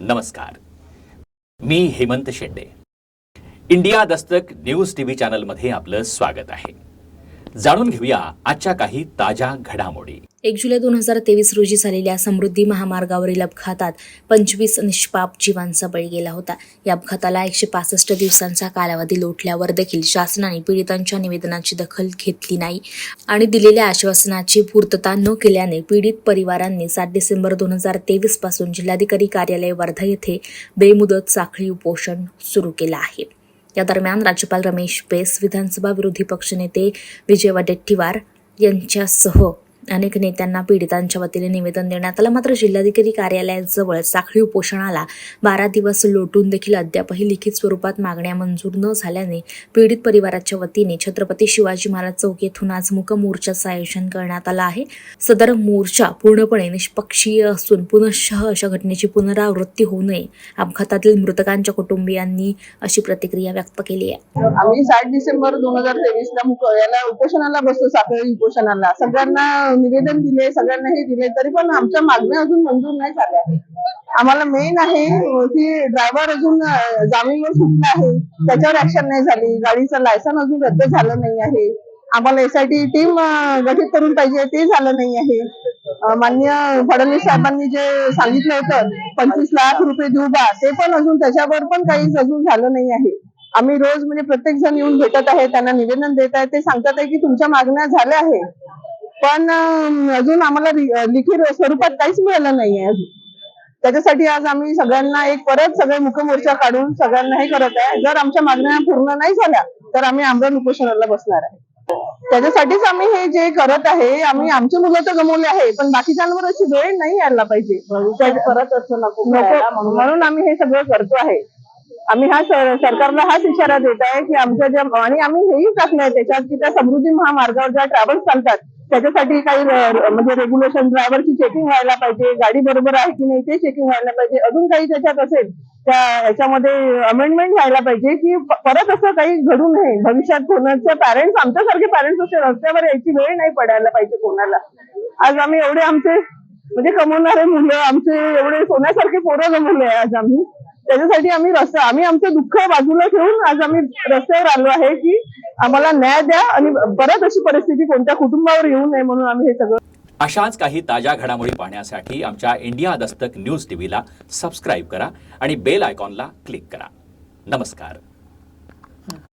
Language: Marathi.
नमस्कार. मी Hemant Shende. India Dastak news TV चॅनलमध्ये आपलं स्वागत आहे. जाणून घेऊया आजच्या काही ताज्या घडामोडी. एक जुलै दोन हजार तेवीस रोजी झालेल्या समृद्धी महामार्गावरील अपघातात पंचवीस निष्पाप जीवांचा बळी गेला होता. या अपघाताला एकशे पासष्ट दिवसांचा कालावधी लोटल्यावर देखील शासनाने पीडितांच्या निवेदनाची दखल घेतली नाही आणि दिलेल्या आश्वासनाची पूर्तता न केल्याने पीडित परिवारांनी सात डिसेंबर दोन हजार तेवीसपासून जिल्हाधिकारी कार्यालय वर्धा येथे बेमुदत साखळी उपोषण सुरू केलं आहे. या दरम्यान राज्यपाल रमेश बेस विधानसभा विरोधी पक्षनेते विजय वडेट्टीवार यांच्यासह अनेक नेत्यांना पीडितांच्या वतीने निवेदन देण्यात आलं. मात्र जिल्हाधिकारी कार्यालयाजवळ साखळी उपोषणाला बारा दिवस लोटून देखील अद्यापही लिखित स्वरूपात मागण्या मंजूर न झाल्याने पीडित परिवाराच्या वतीने छत्रपती शिवाजी महाराज चौक येथून आज मुक मोर्चाचं आयोजन करण्यात आलं आहे. सदर मोर्चा पूर्णपणे निष्पक्षीय असून पुनश्च अशा घटनेची पुनरावृत्ती होऊ नये अपघातातील मृतकांच्या कुटुंबियांनी अशी प्रतिक्रिया व्यक्त केली आहे. आम्ही साठ डिसेंबर दोन हजार तेवीस ला याला उपोषणाला बसतो साखळी उपोषणाला. सगळ्यांना निवेदन दिले सगळ्यांना हे दिले तरी पण आमच्या मागण्या अजून मंजूर नाही झाल्या. आम्हाला मेन आहे की ड्रायव्हर अजून जामीनवर सुटला आहे त्याच्यावर ऍक्शन नाही झाली. गाडीचं लायसन अजून रद्द झालं नाही आहे. आम्हाला एसआयटी टीम गठीत करून पाहिजे ते झालं नाही आहे. मान्य फडणवीस साहेबांनी जे सांगितलं होतं पंचवीस लाख रुपये देऊ बा ते पण अजून त्याच्यावर पण काही अजून झालं नाही आहे. आम्ही रोज म्हणजे प्रत्येक जण येऊन भेटत आहे त्यांना निवेदन देत आहे ते सांगतात आहे की तुमच्या मागण्या झाल्या आहे. पण अजून आम्हाला लिखित स्वरूपात काहीच मिळालं नाही आहे अजून. त्याच्यासाठी आज आम्ही सगळ्यांना एक परत सगळे मुखमोर्चा काढून सगळ्यांना हे करत आहे. जर आमच्या मागण्या पूर्ण नाही झाल्या तर आम्ही आमरण उपोषणाला बसणार आहे. त्याच्यासाठीच आम्ही हे जे करत आहे आम्ही आमची मुलं तर गमवली आहे पण बाकीच्यांवर अशी वेळ नाही यायला पाहिजे. परत असं नको म्हणून. आम्ही हे सगळं करतो आहे. आम्ही हा सर- सरकारला हाच इशारा देत आहे की आमच्या ज्या आणि आम्ही हेही टाकलंय त्याच्यात की त्या समृद्धी महामार्गावर ज्या ट्रॅव्हल्स चालतात त्याच्यासाठी काही म्हणजे रेग्युलेशन ड्रायव्हरची चेकिंग व्हायला पाहिजे गाडी बरोबर आहे की नाही ते चेकिंग व्हायला पाहिजे. अजून काही त्याच्यात असेल त्या याच्यामध्ये अमेंडमेंट व्हायला पाहिजे की परत असं काही घडू नये. भविष्यात कोणाच्या पॅरेंट्स आमच्यासारखे पॅरेंट्स असे रस्त्यावर यायची वेळ नाही पडायला पाहिजे कोणाला. आज आम्ही एवढे आमचे म्हणजे कमवणारे मुलं आमचे एवढे सोन्यासारखे पोरं जमवले आहे आज आम्ही. त्याच्यासाठी आम्ही रस्ता आम्ही आमचं दुःख बाजूला ठेवून आज आम्ही रस्त्यावर आलो आहे की आम्हाला न्याय द्या आणि परत अशी परिस्थिती कोणत्या कुटुंबावर येऊ नये म्हणून आम्ही हे सगळं अशाच काही ताज्या घडामोडी पाहण्यासाठी आमच्या इंडिया दस्तक न्यूज टीव्हीला सबस्क्राईब करा आणि बेल आयकॉनला क्लिक करा. नमस्कार.